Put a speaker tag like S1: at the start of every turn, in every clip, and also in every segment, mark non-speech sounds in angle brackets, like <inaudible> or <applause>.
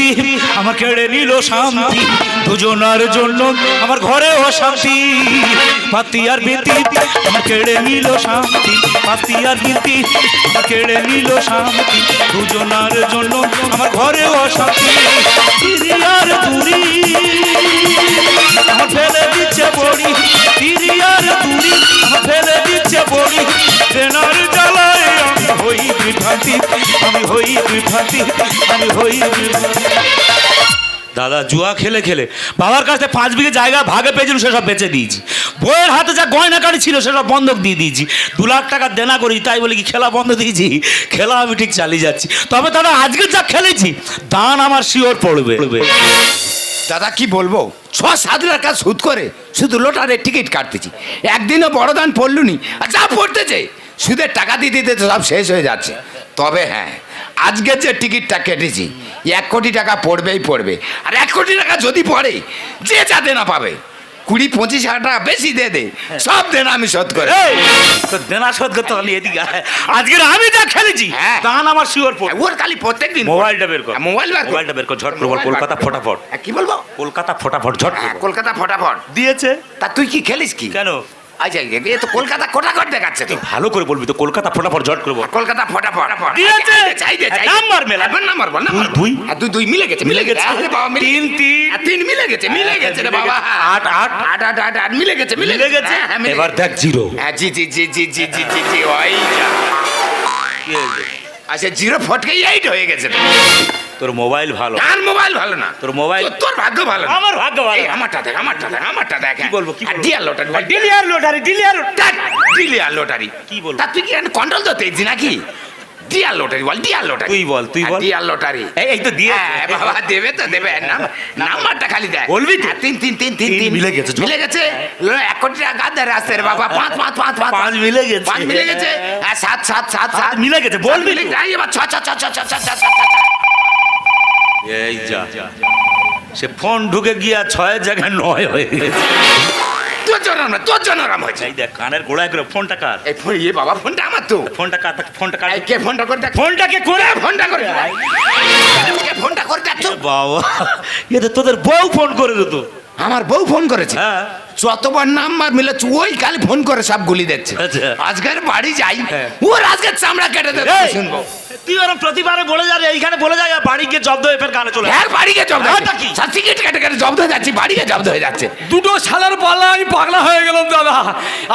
S1: বৃত্তি আমার কেড়ে নিল শান্তি, দুজনার জন্য আমার ঘরে অশান্তি পাতি আর বৃত্তি আমার কেড়ে নিল শান্তি পাতি আর বৃত্তি আমার কেড়ে নিল শান্তি, দুজনার জন্য আমার ঘরে অশান্তি তিরি আর দূরি আমার ফেলে দিচ্ছে বড়ি তিরি আর দূরি আমার ফেলে দিচ্ছে বড়ি ট্রেনার বিভ্রান্তি আমি হই বিভ্রান্তি আমি হই দাদা জুয়া খেলে খেলে। বাবার কাছে পাঁচ বিঘে জায়গা ভাগে পেয়েছিল সেসব বেচে দিয়েছি। বইয়ের হাতে যা গয়না কাটি ছিল সেসব বন্ধক দিয়ে দিয়েছি। দু লাখ টাকা দেনা করি তাই বলে কি খেলা বন্ধ দিয়েছি? খেলা আমি ঠিক চালিয়ে যাচ্ছি। তবে দাদা আজকে যা খেলেছি দান আমার শিওর পড়বে।
S2: দাদা কি বলব? ছ সাত লাখ সুদ করে শুধু লোটারের টিকিট কাটতেছি। একদিনও বড় দান পড়লুনি। আর যা পড়তেছে সুদের টাকা দিতে দিতে তো সব শেষ হয়ে যাচ্ছে। তবে হ্যাঁ আজকের যে টিকিটটা কেটেছি এক কোটি টাকা পড়বেই পড়বে। আর এক কোটি টাকা যদি পড়ে যে যা দেনা পাবে কুড়ি পঁচিশ হাজার টাকা বেশি দিয়ে দে সব দেনা আমি শোধ করে
S1: তো দেনা শোধ করতে হলে এদিকে আয়। আজকের আমি যা খেলেছি
S2: হ্যাঁ।
S1: দান আমার শিওর পড়বে।
S2: ওর খালি প্রত্যেক দিন
S1: মোবাইলটা বের কর।
S2: হ্যাঁ, মোবাইল বের কর।
S1: মোবাইলটা বের কর ঝট করে বল কলকাতা ফটাফট।
S2: হ্যাঁ, কি বলব?
S1: কলকাতা ফটাফট ঝট
S2: হ্যাঁ। কলকাতা ফটাফট।
S1: দিয়েছে।
S2: তা তুই কি খেলিস কি?
S1: কেন?
S2: আচ্ছা এ তো কলকাতা কোটাকট দেখাচ্ছে তো।
S1: ভালো করে বলবি তো কলকাতা ফটাফট ঝট করে বল
S2: কলকাতা ফটাফট।
S1: দিয়েছে।
S2: চাই দে
S1: নাম্বার মেলা।
S2: নাম্বার বল
S1: দুই, দুই।
S2: আর দুই দুই মিলে গেছে মিলে গেছে। আরে বাবা মিলে
S1: তিন, তিন।
S2: আর তিন মিলে গেছে মিলে গেছে রে বাবা।
S1: আট, আট।
S2: আট আট আট আট মিলে গেছে
S1: মিলে গেছে।
S2: হ্যাঁ, হ্যাঁ,
S1: এবার দেখ জিরো।
S2: হ্যাঁ জি জি জি জি জি জি জি জি ওই আচ্ছা জিরো ফটকে এইট হয়ে গেছে।
S1: তোর মোবাইল ভালো।
S2: কার মোবাইল ভালো না?
S1: তোর মোবাইল-
S2: তোর- ভাগ্য ভালো না।
S1: আমার ভাগ্য ভালো
S2: এই, আমারটা দেখ আমারটা দেখ আমারটা দেখ।
S1: কি বলব, কি বলব?
S2: Dear lottery
S1: dealer lottery dealer
S2: dear lottery
S1: কি বলব?
S2: তা তুই কি কন্ট্রোল তো তেজি নাকি? ডিয়ার লটারি বল ডিয়ার লটারি
S1: তুই বল, তুই বল।
S2: ডিয়ার লটারি
S1: এই এই তো দিয়ে
S2: হ্যাঁ বাবা দেবে তো দেবে। <laughs> নাম- নাম্বারটা খালি দেখ।
S1: বলবি তো?
S2: হ্যাঁ, তিন তিন তিন তিন
S1: তিন। মিলে গেছে,
S2: মিলে গেছে? লো, এক কোটি টাকা গাদ্দার আসছে রে বাবা। <laughs> পাঁচ পাঁচ পাঁচ পাঁচ।
S1: পাঁচ মিলে গেছে।
S2: পাঁচ মিলে গেছে? আর সাত সাত সাত সাত।
S1: মিলে গেছে, বলবি তো?
S2: যাই এবার ছ ছ ছ ছ ছ ছ ছ ছ ছ।
S1: এই যা। সে ফোন ঢুকে গিয়া ছয় জায়গায় নয় হয়ে গেছে।
S2: তোর জন্য না তোর জন্য রাম হয়েছে।
S1: এই দেখ কানের গোড়ায় করে ফোনটা কার?
S2: এই ফোন ইয়ে বাবা ফোনটা আমার তো।
S1: ফোনটা কার ফোনটা কার?
S2: এই কে ফোনটা করে দেখ।
S1: ফোনটাকে করে?
S2: ফোনটা করে। কে ফোনটা করে দেখ তো।
S1: বাবা তোদের বউ ফোন করে দিত
S2: আমার বউ ফোন করেছে।
S1: হ্যাঁ।
S2: যতবার নাম্বার মিলেছে ওই কাল ফোন করে সব গুলি দিচ্ছে
S1: আচ্ছা।
S2: আজকের বাড়ি যাই
S1: হ্যাঁ।
S2: ওর আজকে চামড়া কেটে দেবে
S1: এই,
S2: শুনব।
S1: তুই ওরম প্রতিবারে বলে যা এইখানে বলে যা আর বাড়ি গিয়ে জব্দ হয়ে ফের গানে চলে
S2: হ্যাঁ বাড়ি গিয়ে জব্দ
S1: হ্যাঁ, তা কি?
S2: টিকিট কেটে কেটে জব্দ হয়ে যাচ্ছি বাড়ি গিয়ে জব্দ হয়ে যাচ্ছে।
S3: দুটো শালার পাল্লা আমি পাগলা হয়ে গেলাম দাদা।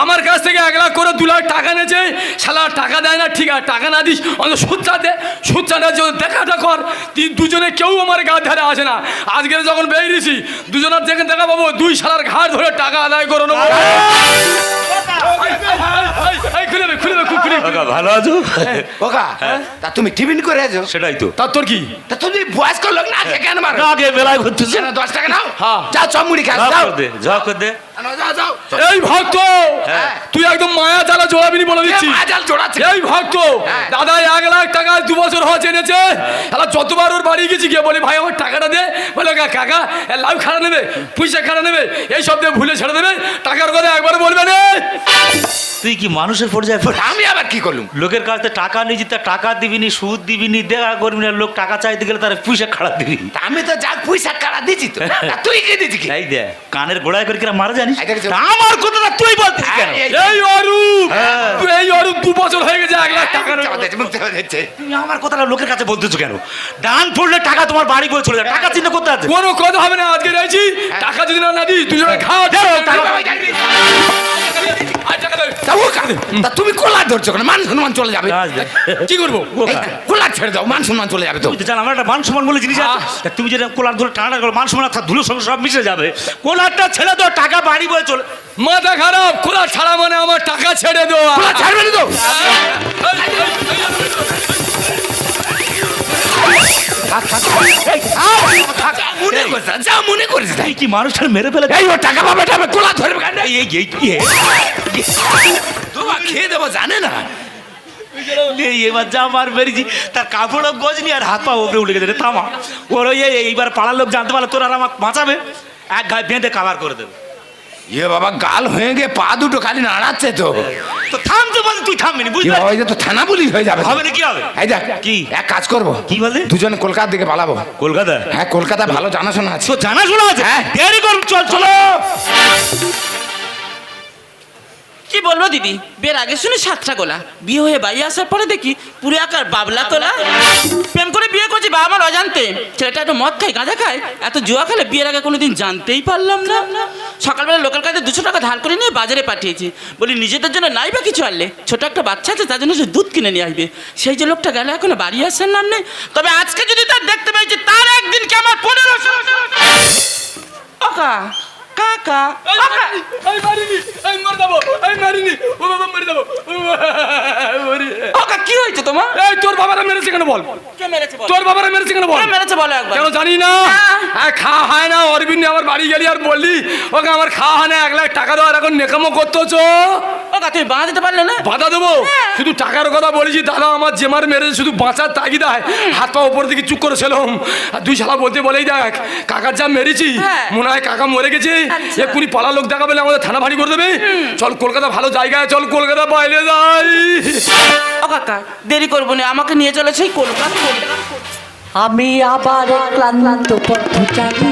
S3: আমার কাছ থেকে এক লাখ করে দু লাখ টাকা নেছে শালা টাকা দেয় না ঠিক আছে টাকা না দিস অন্তত সুদটা দে সুদটা দেওয়ার জন্য দেখাটা কর। তিন দুজনে কেউ আমার গা ধারে আসে না। আজকে যখন বেরিয়েছি দুজনের দেখে দেখা পাবো দুই শালার ঘাট ধরে টাকা টাকা আদায় করে নেব
S1: কাকা ভালো আছো?
S2: হ্যাঁ। কাকা হ্যাঁ। তা তুমি
S1: সেটাই তো।
S3: তা তোর কি?
S2: তা তুমি বয়স কর লোক না কেন মারো?
S1: আগে বেলায় ঘুরতেছে
S2: না দশ টাকা নাও।
S3: হ্যাঁ। এই ভক্ত!
S2: হ্যাঁ।
S3: তুই একদম মায়া জ্বালা জোড়াবিনি বলে দিচ্ছি এই ভক্ত!
S2: হ্যাঁ।
S3: দাদা এক লাখ টাকা দু বছর হচ্ছে এনেছে তাহলে যতবার ওর বাড়ি গেছি গিয়ে বলি ভাই আমার টাকাটা দে। বলে কাকা লাউ খাড়া নেবে পয়সা খাড়া নেবে এই সব দিয়ে ভুলে ছেড়ে দেবে। টাকার কথা একবার বলবে না।
S1: তুই কি মানুষের পর্যায়ে
S2: আমি আবার কি করলুম?
S1: লোকের কাছে টাকা নিয়েছি তা টাকা দিবিনি সুদ দিবিনি দেখা করবি না লোক টাকা চাইতে গেলে তার পয়সা খারাপ দিবি।
S2: আমি তো যা পয়সা কাড়া দিছি তো। <laughs> তুই কি দিছি
S1: এই দে কানের গোড়ায় করে মারা জানিস? আমার কথাটা তুই বলতিস কেন?
S2: এই-
S3: অরূপ
S1: হ্যাঁ।
S3: এই অরূপ দু বছর হয়ে গেছে এক লাখ টাকা।
S1: তুমি আমার কথাটা লোকের কাছে বলতেছো কেন? ডান পড়লে টাকা তোমার বাড়ি বলে চলে যায় টাকা চিন্তা করতে আছে।
S3: কোনো কথা হবে না আজকে রয়েছি। টাকা যদি না দিস দুজনে খাওয়া
S1: টাকা-
S2: তা তুমি কোলার ধরছো কেন? মান সম্মান চলে যাবে।
S3: কি করব?
S2: কোলার ছেড়ে দাও মান সম্মান চলে যাবে তো।
S1: জান আমার একটা মান সম্মান বলে জিনিস আছে। তুমি যেটা কোলার ধরে টানা করো মান সম্মান ধুলোর সঙ্গে সব মিশে যাবে। কোলারটা ছেড়ে দাও টাকা বাড়ি বয়ে চলে
S3: মাথা খারাপ খোলা ছাড়া মানে আমার টাকা ছেড়ে
S2: কোলা ছাড়বে না তো? যা মনে করিস না।
S1: কি মানুষটার মেরে ফেলে
S2: টাকা পাবে টাকা কোলা ধরবে
S1: এই। এই-
S2: খেয়ে দেবো জানে না?
S1: এবার যা মার বেরিয়েছি তার কাপড়ও গজনি আর হাত পা ওপরে উঠে গেছে থামা। ওর ওই এইবার পাড়ার লোক জানতে পারলে তোর আমাকে বাঁচাবে? এক গায়ে বেঁধে কাভার করে দেবে।
S2: ইয়ে বাবা গাল হয়ে গিয়ে পা দুটো খালি নাড়াচ্ছে তো।
S1: তো থাম তো বল তুই থামবি বুঝলি
S2: এই তো থানা পুলিশ হয়ে যাবে
S1: হবে না কি হবে?
S2: এই দেখ
S1: কি?
S2: এক কাজ করব।
S1: কি বলে?
S2: দুজনে কলকাতার দিকে পালাবো।
S1: কলকাতা?
S2: হ্যাঁ কলকাতা ভালো জানাশোনা আছে।
S1: তো জানাশোনা আছে?
S2: হ্যাঁ।
S1: দেরি কর চল। চলো।
S4: কি বলব দিদি? বিয়ের আগে শুনি সাতটা গোলা। বিয়ে হয়ে বাড়ি আসার পরে দেখি পুরো আকার বাবলা তোলা। প্রেম করে বিয়ে করছি বাবা আমার অজান্তে। ছেলেটা একটু মদ খায়, গাঁজা খায়। এত জুয়া খেলে বিয়ের আগে কোনোদিন জানতেই পারলাম না। সকালবেলা লোকাল কাছে দুশো টাকা ধার করে নিয়ে বাজারে পাঠিয়েছি। বলি, নিজেদের জন্য নাই বা কিছু আনলে? ছোট একটা বাচ্চা আছে, তার জন্য সে দুধ কিনে নিয়ে আসবে। সেই যে লোকটা গেলে, এখনও বাড়ি আসার নাম নেই। তবে আজকে যদি তার দেখতে পেয়েছি তার একদিন কি আমার পনেরো ওকা কাকা। ওকা
S3: আমি মারিনি আমি মরে যাব আমি মারিনি। ও বাবা মরে যাব ও বাবা, মরে।
S4: ওকা কি হয়েছে তোমার?
S3: এই তোর বাবারা মেরেছে কেন বল?
S4: কে মেরেছে বল?
S3: তোর বাবারা মেরেছে কেন বল?
S4: কে মেরেছে বল একবার?
S3: কেন জানি না।
S4: হ্যাঁ।
S3: খা হয় না অরবিন্দ আমার বাড়ি গেলি আর বললি। ওকে আমার খাওয়া হয় না এক লাখ টাকা দেওয়ার এখন নেকামো করতেছো।
S4: ওকা তুমি বাঁধা দিতে পারলে না?
S3: বাধা দেবো?
S4: হ্যাঁ।
S3: শুধু টাকার কথা বলেছি দাদা আমার জেমার মেরে শুধু বাঁচার তাগিদায় হাত পা উপর দিকে চুপ করেছিলাম আর দুই শালা বলতে বলেই দেখ কাকার যা মেরেছি
S4: হ্যাঁ।
S3: মনে হয় কাকা মরে গেছে।
S4: আচ্ছা।
S3: এক্ষুনি পালা লোক দেখা পেলে আমাদের থানা ভারী করে দেবে। চল কলকাতা ভালো জায়গায় চল কলকাতা বাইরে যাই।
S4: ও কাকা দেরি করব না আমাকে নিয়ে চলে সেই কলকাতা
S5: আমি আবার ক্লান্ত পথচারী।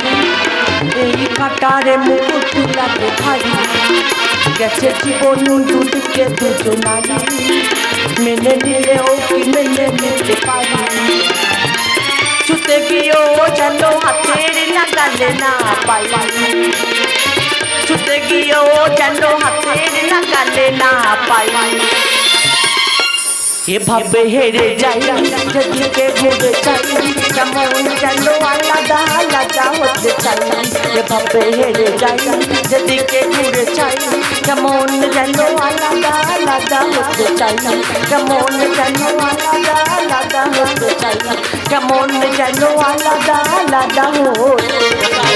S5: এই কাটারে মুকুট লাগে ভারী। গেছে জীবন দুদিকে দুটো নারী মেনে নিলেও কি মেনে নিতে পারি ছুতে গিয়েও যেন হাতের নাগালে না পাই ছুতে গিয়েও যেন হাতের নাগালে না পাই এভাবে হেরে যাই যেদিকে ঘুরে চাই কেমন যেন আলাদা আলাদা হতে চাই এভাবে হেরে যাই যেদিকে ঘুরে চাই কেমন যেন আলাদা আলাদা হতে চাই কেমন যেন আলাদা আলাদা হতে চাই কেমন যেন আলাদা আলাদা হতে চাই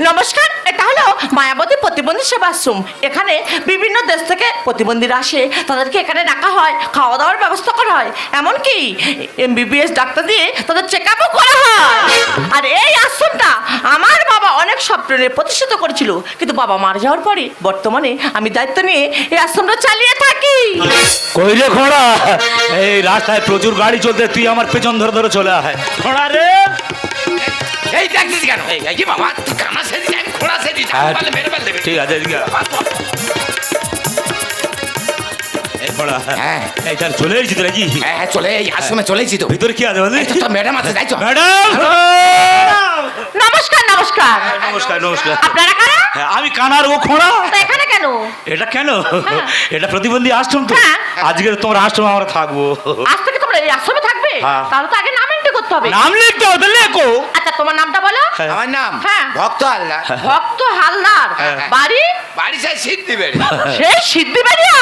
S5: নমস্কার এটা হলো মায়াবতী প্রতিবন্ধী সেবাশ্রম এখানে বিভিন্ন দেশ থেকে প্রতিবন্ধীরা আসে তাদেরকে এখানে রাখা হয় খাওয়া দাওয়ার ব্যবস্থা করা হয় এমনকি এমবিবিএস ডাক্তার দিয়ে তাদের চেক আপও করা হয় আর এই আশ্রমটা আমার বাবা অনেক স্বপ্ন নিয়ে প্রতিষ্ঠিত করেছিল কিন্তু বাবা মারা যাওয়ার পরে বর্তমানে আমি দায়িত্ব নিয়ে এই আশ্রমটা চালিয়ে থাকি
S1: কই রে ঘোড়া এই রাস্তায় প্রচুর গাড়ি চলতে তুই আমার পেছন ধরে ধরে চলে আয় ঘোড়া রে
S2: এই দেখছিস কেন এই কি বাবা তুই কানা আমি খোড়া
S1: হ্যাঁ,
S2: পারলে মেরে ফেল দেবে
S1: ঠিক আছে এদিকে আয়। এই ঘোড়া
S2: হ্যাঁ।
S1: এই তার চলে এসেছি তো নাকি
S2: হ্যাঁ হ্যাঁ চলে এই আশ্রমে চলেছি তো
S1: ভিতরে কি আছে বলি
S2: এই তো তোর ম্যাডাম আছে যাইছো
S1: ম্যাডাম
S5: নমস্কার নমস্কার
S1: নমস্কার নমস্কার
S5: আপনারা কারা
S1: হ্যাঁ, আমি কানার ও খোঁড়া
S5: এখানে কেন
S1: এটা কেন এটা প্রতিবন্ধী আশ্রম তো। আজকে তোমার আশ্রমে আমরা থাকব
S5: আজ থেকে তোমরা এই আশ্রমে থাকবে। তাহলে তো আগে করতে হবে
S1: নাম লিখতে হবে লেখো।
S5: আচ্ছা তোমার নামটা বলো?
S1: হ্যাঁ।
S2: আমার নাম
S5: হ্যাঁ।
S2: ভক্ত আল্লাহ
S5: ভক্ত হালদার।
S2: হ্যাঁ।
S5: বাড়ি?
S2: বাড়ি সাই <laughs>
S1: সিদ্ধিবেড়ে।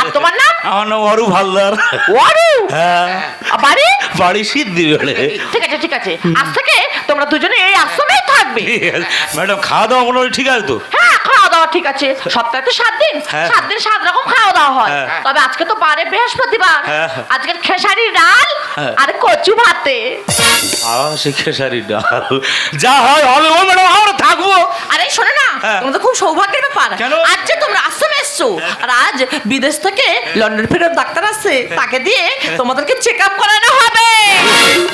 S5: আর তোমার নাম?
S1: আমার নাম অরূপ হালদার। হ্যাঁ।
S5: বাড়ি?
S1: বাড়ি সিদ্ধি বেড়ে
S5: ঠিক আছে ঠিক আছে। আজ থেকে তোমরা দুজনে এই আশ্রমেই থাকবে।
S1: ম্যাডাম খাওয়া দাওয়া মোটামুটি ঠিক আছে তো?
S5: হ্যাঁ ঠিক আছে সপ্তাহে তো সাত দিন।
S1: হ্যাঁ।
S5: সাত দিন সাত রকম খাওয়া দাওয়া হয়।
S1: হ্যাঁ।
S5: তবে আজকে তো বারে বৃহস্পতিবার।
S1: হ্যাঁ।
S5: আজকের খেসারি ডাল। আর কচু ভাতে।
S1: সে খেসারি ডাল। যা হয় হবে। ও ম্যাডাম আমরা থাকব।
S5: আরে শোনো না।
S1: হ্যাঁ।
S5: তোমাদের খুব সৌভাগ্যের ব্যাপার। আজ যে তোমরা আশ্রমে এসছো আর আজ বিদেশ থেকে লন্ডন ফেরত ডাক্তার আসছে তাকে দিয়ে তোমাদেরকে চেক আপ করানো হবে।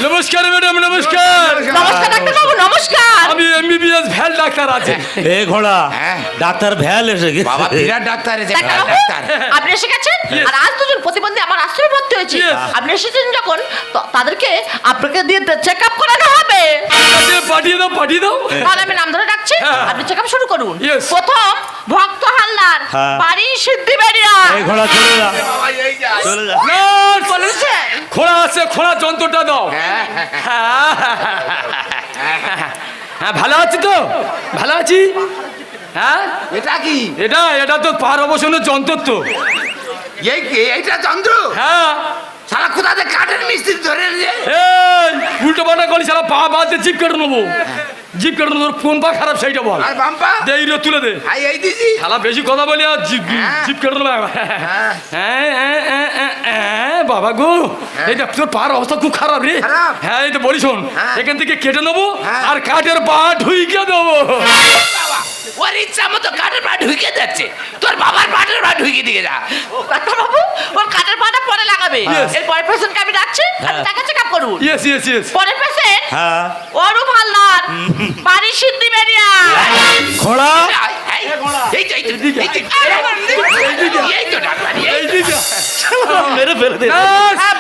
S3: নমস্কার ম্যাডাম নমস্কার।
S5: নমস্কার ডাক্তার বাবু নমস্কার।
S3: আমি এমবিবিএস ভ্যাল ডাক্তার আছে।
S1: এ ঘোড়া
S2: হ্যাঁ।
S1: ডাক্তার ভ্যাল এসে গেছে।
S2: বাবা বিরাট ডাক্তার এসে
S5: ডাক্তার
S2: ডাক্তার।
S5: আপনি এসে গেছেন? আর আজ দুজন প্রতিবন্ধী আমার আশ্রমে ভর্তি হয়েছে। আপনি এসেছেন যখন তাদেরকে আপনাকে দিয়ে চেক আপ করানো হবে।
S3: আচ্ছা, পাঠিয়ে দাও পাঠিয়ে দাও।
S5: তাহলে আমি নাম ধরে ডাকছি।
S3: হ্যাঁ।
S5: আপনি চেক আপ শুরু করুন। প্রথম ভক্ত হালদার
S1: হ্যাঁ।
S5: বাড়ি সিদ্ধিবেড়িয়া।
S1: এই ঘোড়া চলে যা।
S2: বাবা যা
S1: চলে যা।
S3: আছে খোড়া যন্ত্রটা দাও।
S2: হ্যাঁ, হ্যাঁ,
S3: হ্যাঁ। হ্যাঁ ভালো আছি তো? ভালো আছি? হ্যাঁ?
S2: এটা কি?
S3: এটা এটা তো পার অবসনের যন্ত্র তো।
S2: এই কি? এইটা চন্দ্র
S3: হ্যাঁ।
S2: সারা কোথাতে কাঠের মিস্ত্রি ধরে রে
S3: উল্টো পাল্টা করি সারা পা বাদে জিপ কেটে নেব। জিপ কেটে নেব কোন পা খারাপ সেইটা বল।
S2: আর বাম্পা
S3: দে এই রে, তুলে দে।
S2: আই এই দিছি।
S3: শালা বেশি কথা বলি আর জিপ
S2: হ্যাঁ।
S3: জিপ কেটে নেব
S2: হ্যাঁ।
S3: হ্যাঁ, হ্যাঁ, হ্যাঁ, হ্যাঁ, হ্যাঁ, বাবা গো। এই দেখ তোর পার অবস্থা খুব খারাপ রে। হ্যাঁ এই তো বলি শোন।
S2: হ্যাঁ।
S3: এখান থেকে কেটে নেব
S2: হ্যাঁ।
S3: আর কাঠের পা ঢুইকে দেবো।
S2: ওর ইচ্ছা মতো কাঠের পা ঢুকে যাচ্ছে তোর বাবার পাটের পা ঢুকে দিয়ে যা।
S5: ডাক্তারবাবু ওর কাঠের পাটা পরে লাগাবে. এর পরের পেশেন্টকে আমি রাখছি আপনি টাকা চেক আপ করুন।
S3: ইয়েস ইয়েস ইয়েস
S5: পরের পেশেন্ট
S1: হ্যাঁ।
S5: অরূপ হালদার <laughs> বাড়ি সিদ্ধি বেরিয়া
S1: ঘোড়া?
S2: এই, এই তো, এই তো, এই তো, এই তো ডাক্তার, এই তো।
S1: মেরে ফেলে দে।
S5: হ্যাঁ।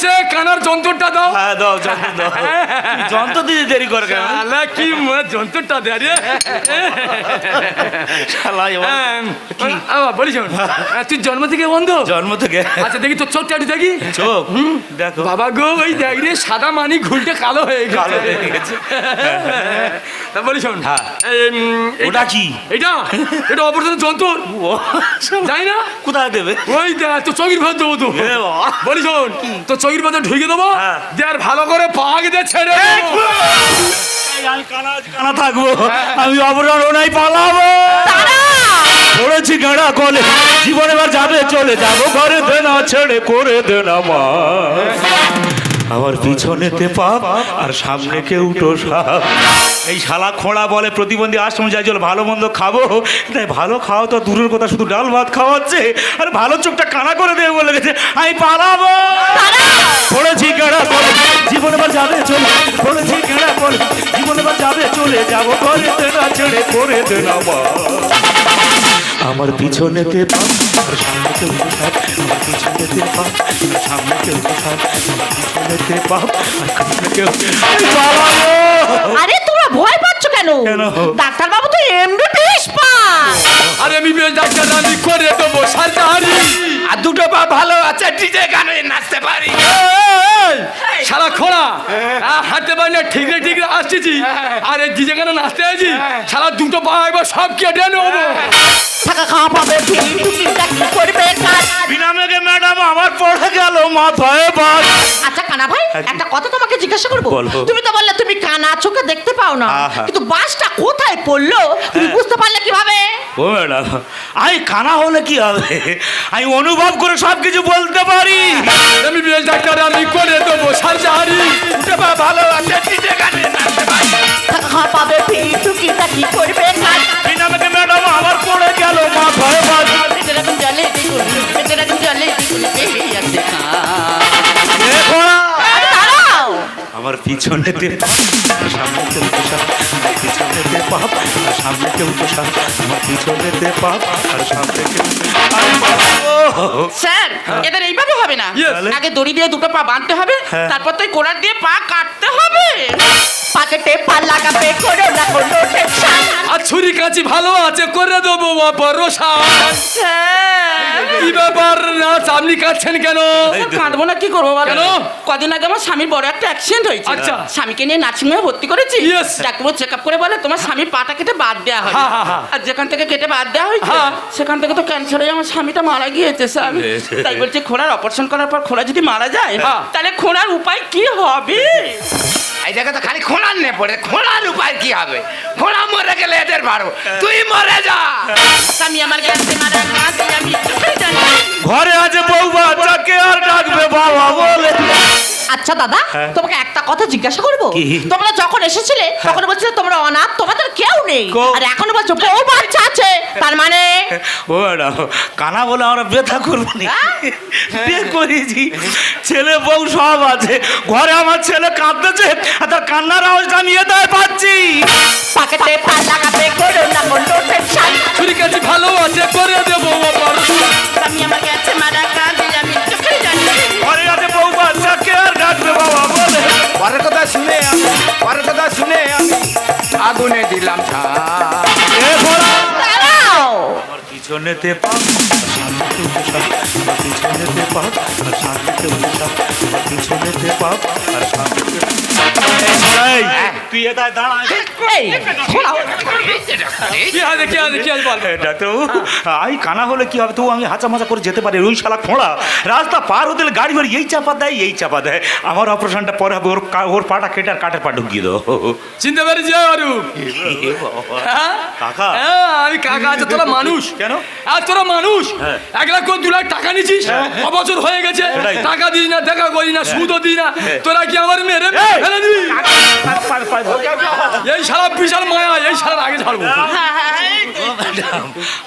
S3: সে কানার যন্ত্রটা দাও।
S1: হ্যাঁ দাও যন্ত্র দাও। <laughs> যন্ত্র দিতে দেরি করে কেন?
S3: শালা কি যন্ত্রটা দে রে
S1: শালা এবার
S3: বলি শোন তুই জন্ম থেকে বন্ধ?
S1: জন্ম থেকে।
S3: আচ্ছা দেখি তোর চোখটা একটু দেখি।
S1: চোখ দেখো।
S3: বাবা গো ওই দেখ রে সাদা মানি ঘুলটে কালো হয়ে গেছে।
S1: কালো হয়ে গেছে।
S3: তা বলি শোন
S1: হ্যাঁ। ওটা কি?
S3: এটা এটা অপারেশন যন্ত্র।
S1: ও
S3: যাই না।
S1: কোথায় দেবে?
S3: ওই দেখ তো চোখের ভেতর দেবো তো।
S1: এ
S3: বলি শোন তো চৈর মধ্যে ঢুকে দেবো? দেয়ার আর ভালো করে পাগ দিয়ে ছেড়ে।
S1: আমি কানা কানা থাকব। আমি অবরণ নাই পালাবো। পড়েছি গাড়া কলে জীবন এবার যাবে চলে যাব। ঘরে দেনা ছেড়ে করে দেনা মা। আমার পিছনেতে পাপ আর সামনে কেউ উঠো সাপ এই শালা খোঁড়া বলে প্রতিবন্ধী আশ্রম যাই চল ভালো মন্দ খাব। তাই ভালো খাওয়া তো দূরের কথা, শুধু ডাল ভাত খাওয়াচ্ছে। আর ভালো চোখটা কানা করে দেবে বলে গেছে, আমি পালাবো। পড়েছি গেড়া বলে, জীবনে এবার যাবে চলে, পড়েছি গেড়া বলে, জীবনে এবার যাবে চলে, যাব ঘরে দেনা ছেড়ে করে দেনা মা। আমার পিছনেতে পাপ সামনেতে আমার পিছনেতে পাপ আর সামনেতে উঠাপ আমার পিছনেতে পাপ আর সামনেতে
S5: আরে তোমরা ভয় পাচ্ছ কেন?
S1: কেন?
S5: ডাক্তারবাবু তো এমবিবিএস পাস
S3: আরে আমি বেশ ডাক্তার আমি করে দেবো সার্জারি
S2: আর দুটো পা ভালো আছে ডিজে গানে নাচতে পারি।
S3: সারা খোড়া আহ, হাঁটতে পারি না ঠিক রে ঠিক রে আসতেছি আর এই ডিজে গানে নাচতে আছি। সারা দুটো পা একবার সব কেটে নেব।
S5: টাকা খাওয়া পাবে। করবে কাজ
S1: বিনা মেঘে ম্যাডাম আমার পড়ে গেল মাথায় বাস।
S5: আচ্ছা কানা ভাই একটা কথা তোমাকে জিজ্ঞাসা করব।
S1: বলো।
S5: তুমি তো বললে তুমি কানা চোখে দেখতে পাও না কিন্তু বাসটা কোথায় পড়ল তুমি
S1: হ্যাঁ।
S5: বুঝতে পারলে কীভাবে?
S1: ও ম্যাডাম আমি কানা হলে কি হবে? আমি অনুভব করে সব কিছু বলতে পারি।
S3: আমি বেশ ডাক্তার আমি করে দেবো সার্জারি
S2: ভালো আছে পারি
S5: টাকা খাওয়া পাবে টুকি টাকি করবে? কাজ
S1: বিনা ম্যাডাম আমার পড়ে গেল মাথায়
S5: রাখুন জলে দ্বিগুণ পেটে রাখুন জলে
S1: পিছনেতে সামনেতে সাপ, আমার পিছনেতে পাপ আর সামনেতে সাপ, আমার পিছনেতে পাপ আর সামনেতে
S4: স্যার এদের এইভাবে হবে না। আগে দড়ি দিয়ে দুটো পা বাঁধতে হবে
S1: হ্যাঁ।
S4: তারপর তো কোড়ার দিয়ে পা কাটতে হবে।
S5: পাকেটে পা লাগাবে করো না কোনো টেনশন
S3: আর ছুরি কাঁচি ভালো আছে করে দেবো ভরসা
S4: স্যার
S3: কি ব্যাপার না আপনি কাটছেন কেন?
S4: কাঁদবো না কি করব বলো?
S3: কেন?
S4: কদিন আগে আমার স্বামীর বড় একটা অ্যাক্সিডেন্ট হয়েছে
S3: আচ্ছা।
S4: স্বামীকে নিয়ে নার্সিংহোমে ভর্তি করেছি. ডাক্তার চেক আপ করে বলে তোমার স্বামীর পাটা কেটে বাদ দেওয়া হবে
S3: হ্যাঁ, হ্যাঁ, হ্যাঁ।
S4: আর যেখান থেকে কেটে বাদ দেওয়া হয়েছে
S3: হ্যাঁ।
S4: সেখান থেকে তো ক্যান্সার হয়ে আমার স্বামীটা মারা গিয়েছে স্যার। তাই বলছে খোড়ার অপারেশন করার পর খোড়া যদি মারা যায়
S3: হ্যাঁ।
S4: তাহলে খোড়ার উপায় কি হবে?
S2: এই জায়গা তো খালি খোঁড়ার নে পড়ে খোঁড়ার উপায় কি হবে? খোঁড়া মরে গেলে এদের পারব তুই মরে যা।
S4: স্বামী আমার গেছে মারা কাঁদে আমি জানি।
S1: ঘরে আছে বউ বাচ্চাকে আর ডাকবে বাবা বলে?
S5: আচ্ছা দাদা
S1: হ্যাঁ।
S5: তোমাকে একটা কথা জিজ্ঞাসা করব?
S1: কি?
S5: তোমরা যখন এসেছিলে তখন বলছিলে তোমরা অনাথ তোমাদের আর এখন বলছো বউ বাচ্চা আছে। তার মানে?
S1: ও ম্যাডাম কানা বলে আমরা ব্যথা করব? বিয়ে করেছি। ছেলে বউ সব আছে। ঘরে আমার ছেলে কাঁদতেছে আর তার কান্নার আওয়াজটা নিয়ে দেয় পাচ্ছি।
S5: পাকেটে পা লাগাবে করো না টেনশন
S3: ছুরি কাঁচি ভালো আছে করে দেবো
S4: আমার গেছে মারা কাঁদে আমি চোখে জানি
S1: ঘরে আছে বউ বাচ্চাকে আর ডাকবে বাবা বলে?
S2: পরের কথা শুনে আমি পরের কথা শুনে আমি আগুনে দিলাম
S1: পিছনেতে পাপ পিছনেতে পাপ আর সামনেতে আমার পিছনেতে পাপ আর সামনেতে তুই এটা দাঁড়া
S5: এই
S3: কি আছে কি আছে কি আছে বল
S1: এ, ডাক্তারবাবু আই কানা হলে কি হবে? তবু আমি হাঁচা মাচা করে যেতে পারি ওই শালা খোঁড়া। রাস্তা পার হতে গেলে গাড়ি বাড়ি এই চাপা দেয় এই চাপা দেয়। আমার অপারেশনটা পরে হবে ওর ওর পাটা কেটে আর কাঠের পা ঢুকিয়ে দেবো।
S3: চিনতে পেরেছি আরু হ্যাঁ?
S1: কাকা?
S3: হ্যাঁ, আমি কাকা আছে তোরা মানুষ।
S1: কেন?
S3: আর তোরা মানুষ।
S1: হ্যাঁ।
S3: এক লাখ দু লাখ টাকা নিছিস? বছর হয়ে গেছে। টাকা দিস না দেখা করি না সুদও দিই না।
S1: হ্যাঁ।
S3: তোরা কি আমার মেরে ফেলে দিবি? এই শালা বিশাল মায়া এই শালার আগে ছাড়বো।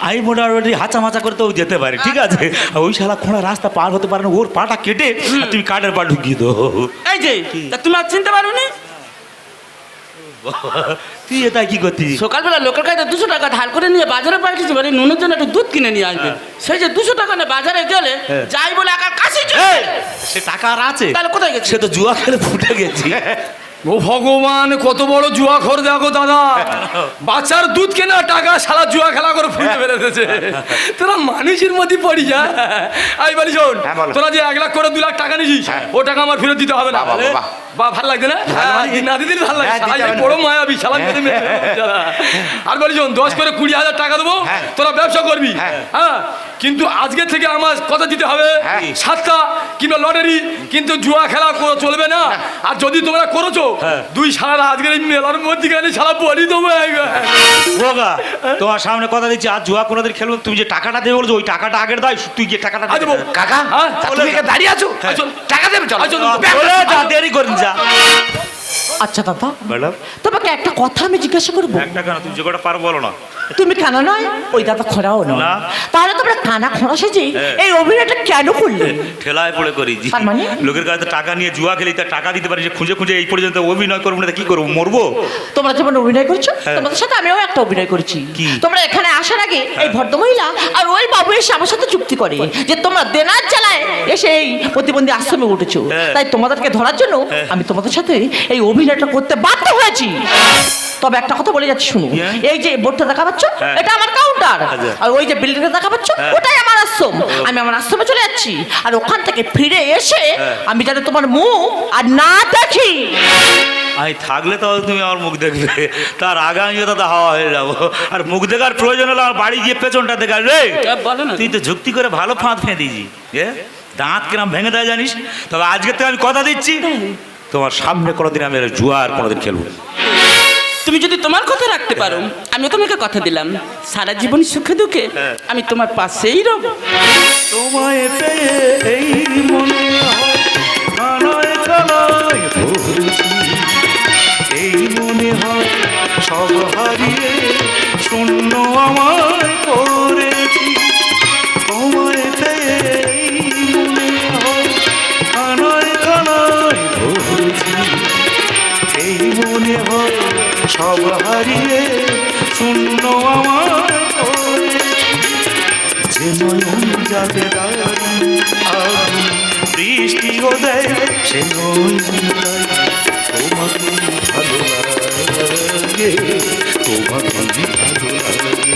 S1: আমি মোটামুটি হাঁচা মাচা করে তো যেতে পারে ঠিক আছে? ওই শালা খোঁড়া রাস্তা পার হতে পারে না ওর পাটা কেটে তুমি কাঠের পা ঢুকিয়ে দো
S4: এই যে তুমি আর চিনতে পারো নি
S1: তুই এটা কি করছিস
S4: সকালবেলা লোকের কাছে দুশো টাকা ধার করে নিয়ে বাজারে পাঠিয়েছি মানে নুনের জন্য একটু দুধ কিনে নিয়ে আসবে। সেই যে দুশো টাকা নিয়ে বাজারে গেলে
S1: হ্যাঁ।
S4: যাই বলে কাছে
S1: এই, সে টাকা আর আছে?
S4: তাহলে কোথায় গেছে
S1: সে তো জুয়া খেলে ফুটে গেছি।
S3: ও ভগবান কত বড় জুয়া খর দেখো দাদা। বাচ্চার দুধ কেনা টাকা সারা জুয়া খেলা করে ফুলতে বেড়েছে তোরা মানুষের মধ্যে পড়ি যা। আই বলি শোন
S2: হ্যাঁ,
S3: তোরা যে এক লাখ করে দু লাখ টাকা নিছিস
S2: হ্যাঁ।
S3: ও টাকা আমার ফেরত দিতে হবে না। বা ভালো লাগছে না হ্যাঁ, না দিদি ভালো লাগছে
S2: হ্যাঁ।
S3: বড় মায়াবি মেরে মেরে আর বলি শোন দশ করে কুড়ি হাজার টাকা দেবো
S2: হ্যাঁ।
S3: তোরা ব্যবসা করবি
S2: হ্যাঁ।
S3: হ্যাঁ কিন্তু আজকে থেকে আমার কথা দিতে হবে
S2: হ্যাঁ।
S3: সাতটা কিংবা লটারি কিন্তু জুয়া খেলা চলবে না আর যদি তোমরা করেছ
S1: হ্যাঁ।
S3: দুই সারা আজকের এই মেলার মধ্যিখানে সারা বলি দেবো
S1: বোগা তোমার সামনে কথা দিচ্ছি আর জুয়া কোনোদিন খেলব না। তুমি যে টাকাটা দেবে বলছো ওই টাকাটা আগের দাও তুই যে টাকাটা দেবো
S2: কাকা
S3: হ্যাঁ,
S2: দাঁড়িয়ে আছো
S3: হ্যাঁ।
S2: টাকা
S3: আচ্ছা,
S1: চলে যা দেরি করিস যা।
S5: আচ্ছা দাদা।
S1: ম্যাডাম?
S5: তোমাকে একটা কথা আমি জিজ্ঞাসা করব?
S1: একটা কেন? তুমি যে কটা পারব বলো না।
S5: তুমি কানা নয় ওই দাদা খোঁড়াও নয়
S1: না।
S5: তাহলে তোমরা কানা খোঁড়া সেজে এই অভিনয়টা কেন করলে
S1: ঠেলায় পড়ে করেছি
S5: তার মানে?
S1: লোকের কাছে তো টাকা নিয়ে জুয়া খেলি তার টাকা দিতে পারি যে খুঁজে খুঁজে এই পর্যন্ত অভিনয় করব না তা কি করব মরবো
S5: তোমরা যেমন অভিনয় করছ
S1: হ্যাঁ।
S5: তোমাদের সাথে আমিও একটা অভিনয় করেছি
S1: কি?
S5: তোমরা এখানে আসার আগে এই ভদ্রমহিলা আর ওই বাবু এসে আমার সাথে চুক্তি করে যে তোমরা দেনার জ্বালায় এসে এই প্রতিবন্ধী আশ্রমে উঠেছো
S1: হ্যাঁ।
S5: তাই তোমাদেরকে ধরার জন্য
S1: হ্যাঁ।
S5: আমি তোমাদের সাথে এই অভিনয়টা করতে বাধ্য হয়েছি তবে একটা কথা বলে যাচ্ছি শুনো
S1: হ্যাঁ।
S5: এই যে বোর্ডটা দেখা পাচ্ছ
S1: হ্যাঁ।
S5: এটা আমার কাউন্টার
S1: আচ্ছা।
S5: আর ওই যে বিল্ডিংটা দেখা পাচ্ছ?
S1: হ্যাঁ।
S5: ওটাই আমার আশ্রম। আমি আমার আশ্রমে চলে যাচ্ছি। আর ওখান থেকে ফিরে এসে
S1: হ্যাঁ।
S5: আমি যাতে তোমার মুখ আর না দেখি।
S1: আমি থাকলে তো তুমি আমার মুখ দেখবে। তার আগে আমি দাদা হাওয়া হয়ে যাব। আর মুখ দেখার প্রয়োজন হলে আমার বাড়ি গিয়ে পেছনটা দেখা রে! তুই তো যুক্তি করে ভালো ফাঁদ ফেঁ দিয়েছি দাঁত কিরাম ভেঙে দেয় জানিস? তবে আজকে থেকে আমি কথা দিচ্ছি। তোমার সামনে কোনোদিন আমি আর জুয়া আর কোনোদিন খেলব না।
S4: তুমি যদি তোমার কথা রাখতে পারো আমি তোমাকে কথা দিলাম সারা জীবন সুখে দুঃখে
S1: হ্যাঁ।
S4: আমি তোমার পাশেই রব
S1: তোমায় পেয়ে এই মনে হয়। এই মনে হয় সব হারিয়ে শূন্য আমায় হারিয়ে শূন্য আমায়। করেছি যে নয়ন যাতে দাঁড়ি আগুন বৃষ্টি ও দেয়, সে তোমাকে ভালো লাগে। তোমাকে ভালো লাগে।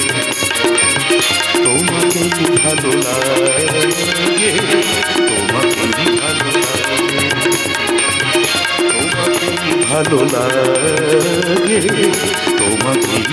S1: তোমাকে ভালো লাগে। তোমাকে ভালো লাগে। ভালো লাগে। তোমাকেই